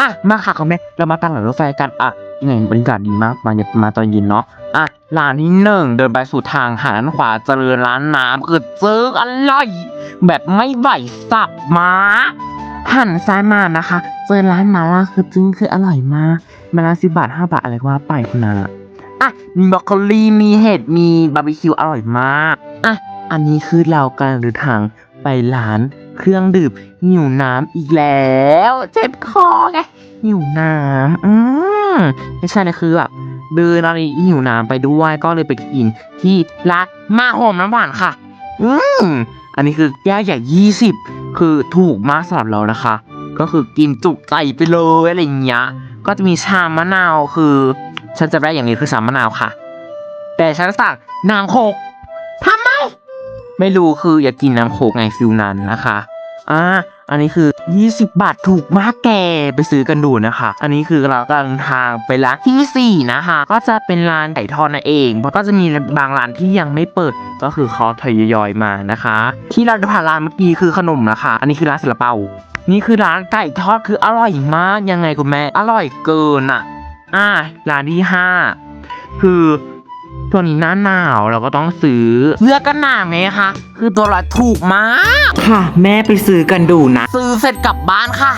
อะมาค่ะคุณแม่เรามาตั้งหลังรถไฟกันอะยังไงบรรยากาศดีมากมามาตอนเย็นเนาะอะร้านที่หนึ่งเดินไปสู่ทางหันขวาเจริญร้านน้ำคือเจออร่อยแบบไม่ไหวสับมาหันซ้ายมานะคะเจอร้านมาล่าคือจึงคืออร่อยมากมาละสิบบาทห้าบาทอะไรว่าไปคุณนาอะมีบรอกโคลีมีเห็ดมีบาร์บีคิวอร่อยมากอะอันนี้คือเรากำลังเดินทางไปร้าน เครื่องดื่มหิวน้ำอีกแล้ว เจ็บคอไงหิวน้ำอืมไม่ใช่นะคือแบบเดินอะไรหิวน้ำไปด้วยก็เลยไปกินที่ร้านมาหอมน้ำหวานค่ะ อืมอันนี้คือแก้วใหญ่ยี่สิบคือถูกมากสำหรับเรานะคะ ก็คือกินจุใจไปเลยอะไรอย่างเงี้ยก็จะมีชามะนาวคือ ฉันจะได้อย่างนี้คือชามะนาวค่ะ แต่ฉันสั่งน้ำโคกทำไม ไม่รู้คืออยากกินน้ำโคกไงฟิลนั้นนะคะอ่าอันนี้คือ 20 บาทถูกมากแกไปซื้อกันดูนะคะ อันนี้คือเรากำลังทางไปร้านที่ 4 นะคะ ก็จะเป็นร้านไก่ทอดนั่นเองเพราะก็จะมีบางร้านที่ยังไม่เปิดก็คือเขาทยอยมานะคะ ที่เราผ่านร้านเมื่อกี้คือขนมนะคะ อันนี้คือร้านศิลปเปานี่คือร้านไก่ทอดคืออร่อยมากยังไงคุณแม่ อร่อยเกินอะ อ่าร้านที่ 5 คือ ช่วงนี้หน้าหนาวเราก็ต้องซื้อเสื้อกันหนาวไงคะ คือตัวละถูกมาก ค่ะ แม่ไปซื้อกันดูนะ ซื้อเสร็จกลับบ้านค่ะ